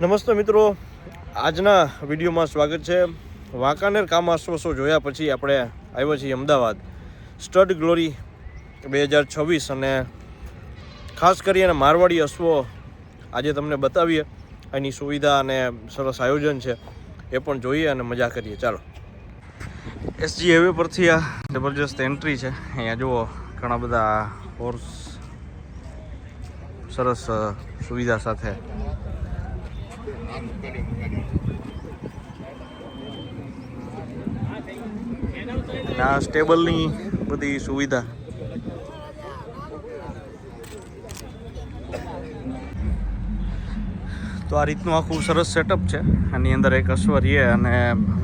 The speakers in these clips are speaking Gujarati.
નમસ્તે મિત્રો. આજના વિડીયોમાં સ્વાગત છે. વાંકાનેર કામાશ્વ શો જોયા પછી આપણે આવ્યા છીએ અમદાવાદ. સ્ટડ ગ્લોરી બે હજાર છવ્વીસ અને ખાસ કરીને મારવાડી અશ્વો આજે તમને બતાવીએ. એની સુવિધા અને સરસ આયોજન છે. એ પણ જોઈએ અને મજા કરીએ. ચાલો. એસજી હાઈવે પરથી આ જબરજસ્ત એન્ટ્રી છે. અહીંયા જુઓ, ઘણા બધા હોર્સ સરસ સુવિધા સાથે આ સ્ટેબલની બધી સુવિધા. તો આ રીતનું આખું સરસ સેટઅપ છે. આની અંદર એક અશ્વ અને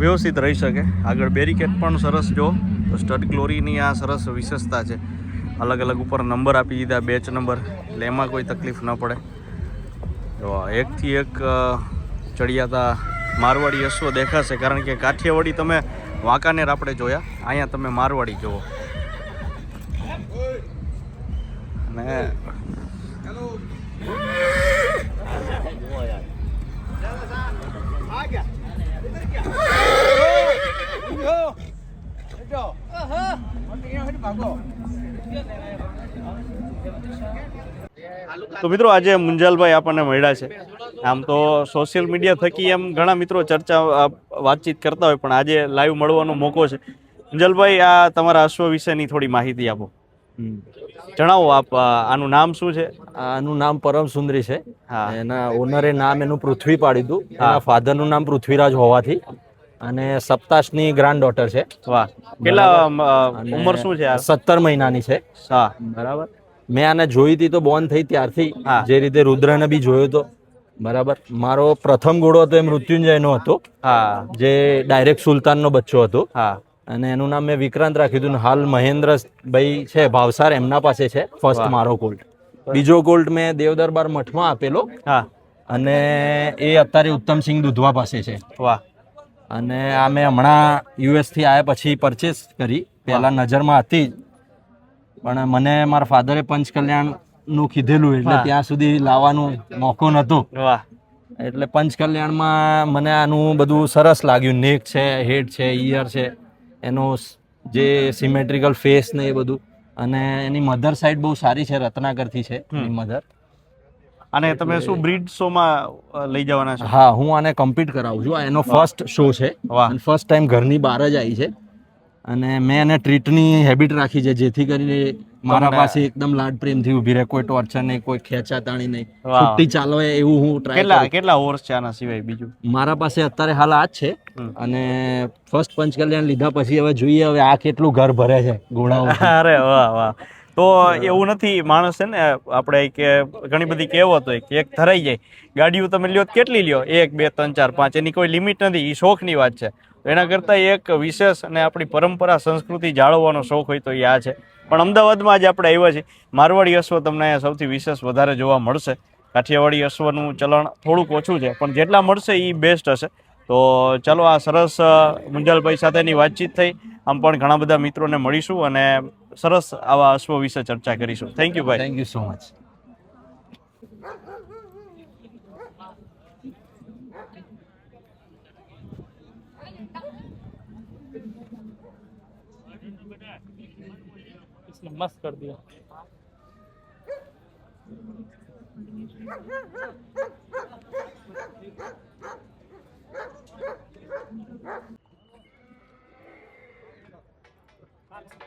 વ્યવસ્થિત રહી શકે. આગળ બેરિકેડ પણ સરસ જો. તો સ્ટડ ગ્લોરીની આ સરસ વિશેષતા છે. અલગ અલગ ઉપર નંબર આપી દીધા બેચ નંબર એટલે એમાં કોઈ તકલીફ ન પડે. આ એકથી એક ચડિયાતા મારવાડી અશ્વ દેખાશે કારણ કે કાઠિયાવાડી તમે વાંકાનેર આપણે જોયા અહીંયા તમે મારવાડી જુઓ અને તો મિત્રો આજે મુંજાલભાઈ આપણને મળ્યા છે. આમ તો સોશિયલ મીડિયા થકી એમ ઘણા મિત્રો ચર્ચા વાતચીત કરતા હોય પણ આજે લાઈવ મળવાનો મોકો છે. મુંજલભાઈ આ તમારા અશ્વ વિશેની થોડી માહિતી આપો. જણાવો આપ આનું નામ શું છે? આનું નામ પરમ સુંદરી છે. હા. એના ઓનરે નામ એનું પૃથ્વી પાડી દીધું એના ફાધરનું નામ પૃથ્વીરાજ હોવાથી. અને સપ્તાશની ગ્રાન્ડ ડોટર છે. વાહ. કેટલા ઉંમર શું છે આ? સત્તર મહિનાની છે. હા. બરાબર. મેં આને જોઈ હતી તો બોર્ન થઈ ત્યારથી. જે રીતે રુદ્રને બી જોયો હતો બરાબર. મારો પ્રથમ ઘોડો હતો એ મૃત્યુંજયનો હતો. હા. જે ડાયરેક્ટ સુલતાનનો બચ્ચો હતો. હા. અને એનું નામ મેં વિક્રાંત રાખ્યું હતું હાલ મહેન્દ્રભાઈ છે ભાવસાર એમના પાસે છે ફર્સ્ટ મારો કોલ્ટ બીજો કોલ્ટ મેં દેવદરબાર મઠમાં આપેલો. હા. અને એ અત્યારે ઉત્તમસિંહ દુધવા પાસે છે. વાહ. અને આ મેં હમણાં યુએસથી આવ્યા પછી પરચેસ કરી. પહેલાં નજરમાં હતી જ. પણ મને મારા ફાધરે પંચકલ્યાણનું કીધેલું એટલે ત્યાં સુધી લાવવાનું મોકો નતો એટલે પંચકલ્યાણમાં મને આનું બધું સરસ લાગ્યું. નેક છે હેડ છે ઈયર છે એનો જે સિમેટ્રિકલ ફેસ ને એ બધું. અને એની મધર સાઈડ બહુ સારી છે રત્નાકરથી છે એની મધર અને તમે શું બ્રીડ શોમાં માં લઈ જવાના છો? હા હું આને કમ્પીટ કરાવું છું. આ એનો ફર્સ્ટ શો છે. ફર્સ્ટ ટાઈમ ઘરની બહાર જ આવી છે. અને મેં એને ટ્રીટની હેબિટ રાખી છે જેથી કરીને મારા પાસે એકદમ લાડ પ્રેમથી ઊભી રહે કોઈ ટોર્ચર નહીં કોઈ ખેંચાતાણી નહીં. છૂટી ચાલવે એવું હું ટ્રાય કેટલા કેટલા ઓવર્સ છે આના સિવાય બીજું? મારા પાસે અત્યારે હાલ આ જ છે. અને ફર્સ્ટ પંચકલ્યાણ લીધા પછી હવે જોઈએ હવે આ કેટલું ઘર ભરે છે ગુણાઓ અરે વાહ વાહ. તો એવું નથી માણસ છે ને આપણે કે ઘણી બધી કહેવત હોય કે એક ધરાઈ જાય. ગાડીઓ તમે લ્યો કેટલી લ્યો? એક બે ત્રણ ચાર પાંચ. એની કોઈ લિમિટ નથી. એ શોખની વાત છે. એના કરતાં એક વિશેષ અને આપણી પરંપરા, સંસ્કૃતિ જાળવવાનો શોખ હોય તો એ આ છે. પણ અમદાવાદમાં આજે આપણે આવ્યા છીએ. મારવાડી અશ્વ તમને અહીંયા સૌથી વિશેષ વધારે જોવા મળશે. કાઠિયાવાડી અશ્વનું ચલણ થોડુંક ઓછું છે, પણ જેટલા મળશે એ બેસ્ટ હશે. તો ચાલો આ સરસ મુંજલભાઈ સાથેની વાતચીત થઈ. આમ પણ ઘણા બધા મિત્રોને મળીશું અને સરસ આવા અશ્વ વિશે ચર્ચા કરીશું. થેન્ક યુ ભાઈ. થેન્ક યુ સો મચ मस्त कर दिया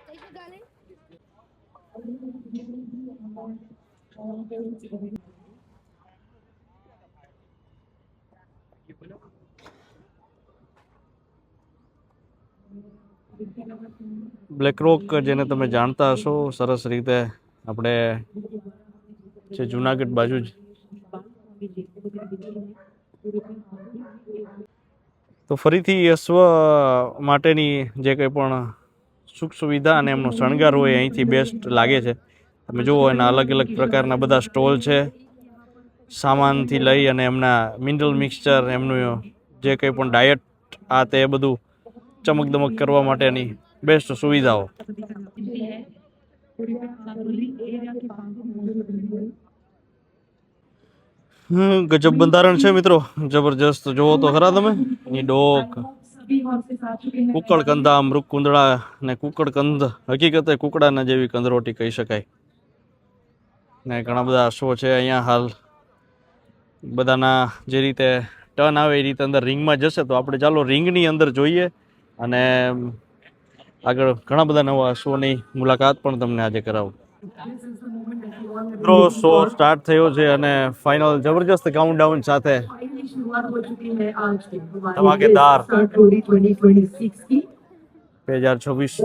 Thank you, darling. રોક જેને તમે જાણતા હશો, સરસ રીતે આપણે જે જુનાગઢ બાજુ જ. તો ફરીથી અશ્વ માટેની જે કંઈ પણ સુખ સુવિધા અને એમનો શણગાર હોય અહીંથી બેસ્ટ લાગે છે. તમે જુઓ, એના અલગ અલગ પ્રકારના બધા સ્ટોલ છે. સામાનથી લઈ અને એમના મિનરલ મિક્સચર, એમનું જે કંઈ પણ ડાયટ આ તે બધું ચમકદમક કરવા માટેની બેસ્ટ સુવિધાઓ. ગજબ બંધારણ છે મિત્રો. જબરજસ્ત જોવો તો ખરા તમે. ડોક. કુકડ કંદા મૃગ કુંદડા ને કુકડ કંદ હકીકતે કુકડાના જેવી કંદરોટી કહી શકાય. ને ઘણા બધા શો છે અહીંયા હાલ. બધાના જે રીતે ટર્ન આવે એ રીતે અંદર રિંગમાં જશે. તો આપણે ચાલો રિંગની અંદર જોઈએ અને આગળ ઘણા બધા નવા શોની મુલાકાત પણ તમને આજે કરાવું. મિત્રો, શો સ્ટાર્ટ થયો છે અને ફાઇનલ જબરજસ્ત કાઉન્ટડાઉન સાથે ધમાકેદાર બે હજાર છવ્વીસ.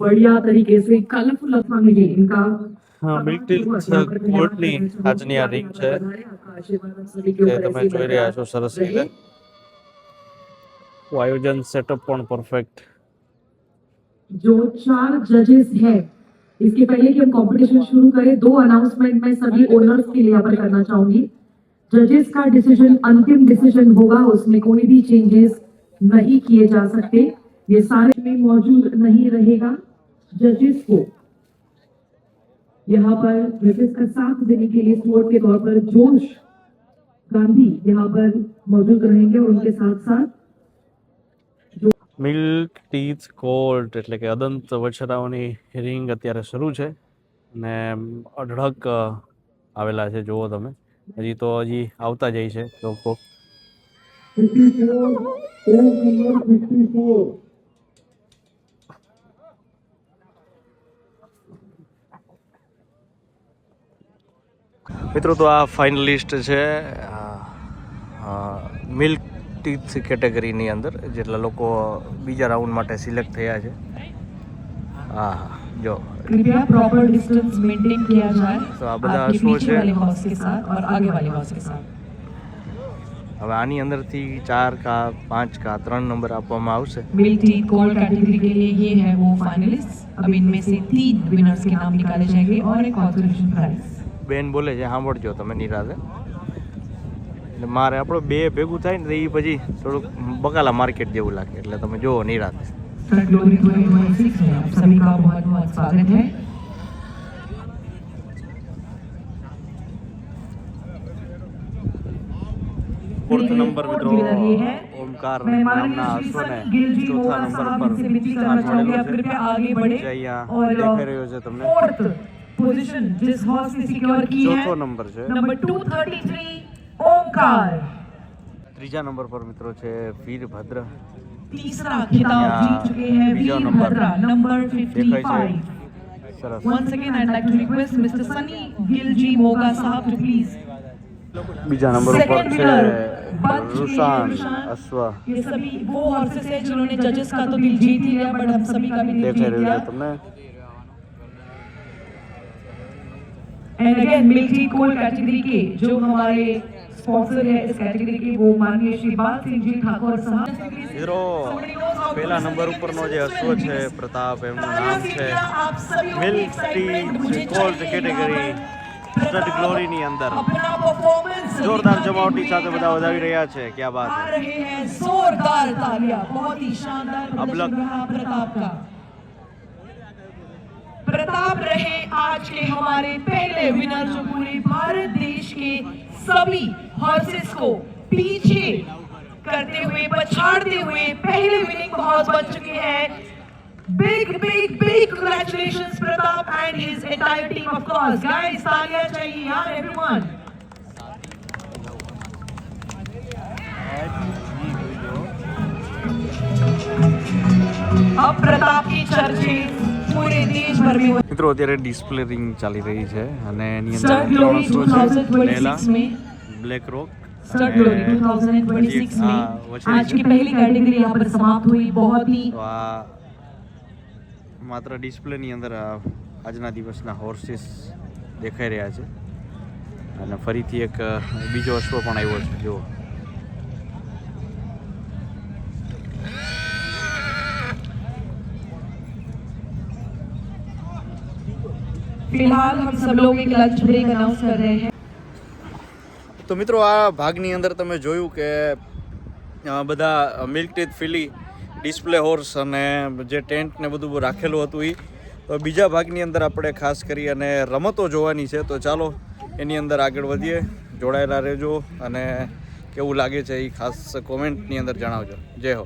બઢિયા આજની આ રીંગ છે જે તમે જોઈ રહ્યા છો સરસ રીતે. આયોજન સેટઅપ પણ પરફેક્ટ जो चार जजेस हैं, इसके पहले कि हम कंपटीशन शुरू करें, दो अनाउंसमेंट मैं सभी ओनर्स के लिए पर करना चाहूँगी। जजेस का डिसीज़न अंतिम डिसीज़न होगा, उसमें कोई भी चेंजेस नहीं किए जा सकते। ये सारे में मौजूद नहीं रहेगा जजेस को। यहाँ पर जजेस का साथ देने के लिए स्पोर्ट के तौर पर जोश गांधी यहाँ पर मौजूद रहेंगे और उनके साथ साथ મિલ્ક ટીથ કોલ્ટ એટલે કે અદંત વછરાઓની રિંગ અત્યારે શરૂ છે. અને અઢળક આવેલા છે જુઓ તમે. હજી તો હજી આવતા જાય છે લોકો. 54, stand number 54. મિત્રો તો આ ફાઇનલિસ્ટ છે મિલ્ક ટીથ કેટેગરીની અંદર જેટલા લોકો બીજા રાઉન્ડ માટે સિલેક્ટ થયા છે હા હા જો कृपया प्रॉपर डिस्टेंस मेंटेन किया जाए तो आप बता आपके शो पीछे से- वाले हॉर्स के साथ और आगे वाले हॉर्स के साथ હવે આની અંદરથી ચાર કા પાંચ કા ત્રણ નંબર આપવામાં આવશે मिल टी कोल्ड कैटेगरी के लिए ये है वो फाइनलिस्ट अब इनमें से तीन विनर्स के नाम निकाले जाएंगे और एक कॉन्सोलेशन प्राइज બેન બોલે છે સાંભળજો તમે નિરાતે એટલે મારે આપણે બે ભેગું થાય ને એ પછી થોડુંક બકાલા માર્કેટ જેવું લાગે. એટલે તમે જુઓ નિરાત ફોર્થ નંબર ઓમકાર ચોથા નંબર છે. અહીંયા દેખાઈ છે તમને. ચોથો નંબર છે. 233 ओमकार ત્રીજા નંબર પર મિત્રો છે વીરભદ્ર तीसरा खिताब या जीत चुके हैं बीजा नंबर। वीरभद्रा नंबर देखाई 55 સરસ Once again, I'd like to request Mr. Sunny Gilji Moga Sahab to please. બીજા નંબર ઉપર Second છે winner, बच રૂસાન रुशान। અશ્વ ये सभी वो हॉर्सेस हैं जिन्होंने जजेस का तो दिल जीत ही लिया बट हम सभी का भी दिल દેખાઈ जीत રહ્યું लिया છે તમને एंड अगेन मिल्टी कोल कैटेगरी के जो हमारे स्पॉन्सर है इस कैटेगरी के वो माननीय श्री बाल सिंह जी ठाकुर साहब મિત્રો પહેલા નંબર ઉપરનો જે અશ્વ છે પ્રતાપ એમનું નામ છે आप सभी milk tea gold category stud ગ્લોરીની અંદર अपना परफॉर्मेंस જોરદાર જમાવટી સાથે બધા વધાવી રહ્યા છે ક્યાં બાત आ है रहे हैं जोरदार तालियां बहुत ही शानदार अब प्रदर्शन लग- रहा प्रताप का प्रताप रहे आज के हमारे पहले विनर जो पूरे भारत देश के सभी हॉर्सेस को पीछे करते हुए, पछाड़ते हुए पहले विनिंग हॉर्स बन चुके हैं। Big big big congratulations Pratap and his entire team, of course. Guys, तालियाँ चाहिए यार everyone? अब प्रताप की चर्चे। हो મિત્રો અત્યારે ડિસ્પ્લે રિંગ ચાલી રહી છે અને એની અંદર स्टड ग्लोरी ત્રણ અશ્વ છે પહેલા 2026 में બ્લેક રોક स्टड ग्लोरी 2026 हाँ, में वैसे- आज की पहली कैटेगरी यहाँ पर समाप्त हुई बहुत ही તો આ માત્ર ડિસ્પ્લેની અંદર આ આજના દિવસના હોર્સીસ દેખાઈ રહ્યા છે અને ફરીથી એક અ, બીજો અશ્વ પણ આવ્યો છે જુઓ फिलहाल हम सब लोग एक लंच ब्रेक अनाउंस कर रहे हैं તો મિત્રો આ ભાગની અંદર તમે જોયું કે અ, બધા milk teeth filly display horse અને જે ટેન્ટ ને બધું રાખેલું હતું એ તો બીજા ભાગની અંદર આપણે ખાસ કરી અને રમતો જોવાની છે તો ચાલો એની અંદર આગળ વધીએ જોડાયેલા રહેજો અને કેવું લાગે છે એ ખાસ કોમેન્ટની અંદર જણાવજો જય હો